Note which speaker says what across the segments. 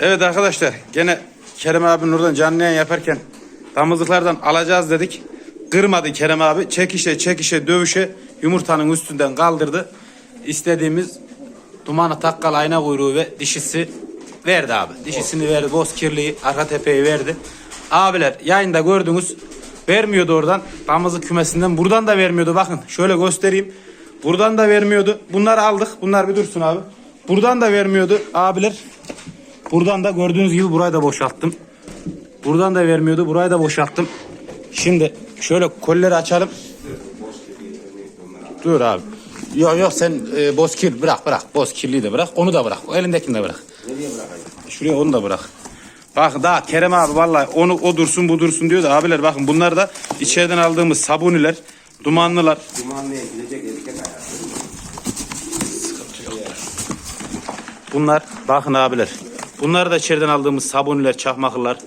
Speaker 1: Evet arkadaşlar gene Kerem abinin oradan canlı yayın yaparken damızlıklardan alacağız dedik. Kırmadı Kerem abi. Çekişe çekişe dövüşe yumurtanın üstünden kaldırdı. İstediğimiz dumanı takkal ayna kuyruğu ve dişisi verdi abi. Dişisini verdi. Boz kirliyi arka tepeyi verdi. Abiler yayında gördünüz. Vermiyordu oradan. Damızlık kümesinden. Buradan da vermiyordu. Bakın şöyle göstereyim. Buradan da vermiyordu. Bunları aldık. Bunlar bir dursun abi. Buradan da vermiyordu abiler. Buradan da gördüğünüz gibi burayı da boşalttım. Buradan da vermiyordu. Burayı da boşalttım. Şimdi şöyle kolleri açalım. Dur abi. Yok yok sen e, bozkir bırak bırak. Bozkirliği de bırak. Onu da bırak. O elindekini de bırak.
Speaker 2: Nereye bırakayım?
Speaker 1: Şuraya onu da bırak. Bak daha Kerem abi vallahi onu o dursun bu dursun diyor da abiler bakın bunlar da içeriden aldığımız sabuniler, dumanlılar.
Speaker 2: Dumanlıya gidecek erkek ayağı.
Speaker 1: Bunlar bakın abiler. Bunlar da içeriden aldığımız sabuniler, çakmaklılar.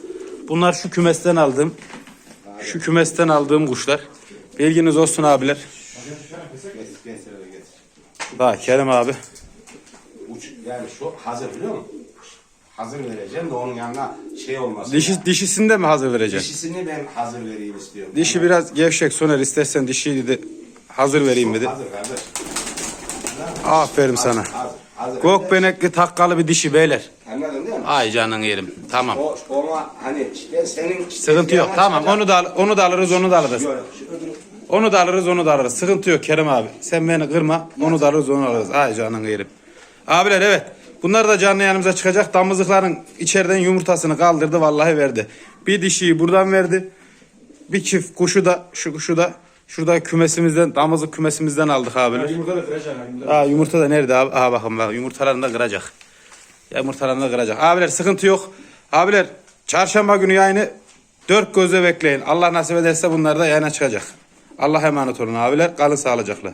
Speaker 1: Bunlar şu kümesten aldığım şu kümesten aldığım kuşlar. Bilginiz olsun abiler. Bak Kerem abi.
Speaker 2: Uç, yani şu hazır biliyor musun? Hazır vereceğim de onun yanına şey olmasın.
Speaker 1: Dişi, dişisini de mi hazır vereceksin?
Speaker 2: Dişisini ben hazır vereyim istiyorum.
Speaker 1: Dişi biraz gevşek Soner istersen dişiyi de hazır vereyim dedi.
Speaker 2: Hazır kardeş.
Speaker 1: Aferin sana.
Speaker 2: Hazır. Hazır.
Speaker 1: Gökbenekli takkalı bir dişi beyler.
Speaker 2: Mi?
Speaker 1: Ay canın yerim. Tamam.
Speaker 2: O, ona hani ben senin...
Speaker 1: Sıkıntı yok. Tamam onu da al- onu da alırız onu da alırız.
Speaker 2: Yok, şu öbürü-
Speaker 1: Onu da alırız onu da alırız. Sıkıntı yok Kerem abi. Sen beni kırma. Onu da alırız onu alırız. Ay canın yerim. Abiler evet. Bunlar da canlı yanımıza çıkacak. Damızlıkların içeriden yumurtasını kaldırdı vallahi verdi. Bir dişiyi buradan verdi. Bir çift kuşu da şu kuşu da şurada kümesimizden damızlık kümesimizden aldık abiler.
Speaker 3: Yumurta da kıracaksın.
Speaker 1: Aa, yumurta da nerede abi? Aha bakın bak yumurtalarını da kıracak. Yumurtalarını da kıracak. Abiler sıkıntı yok. Abiler çarşamba günü yayını dört gözle bekleyin. Allah nasip ederse bunlar da yayına çıkacak. Allah emanet olun abiler. Kalın sağlıcakla.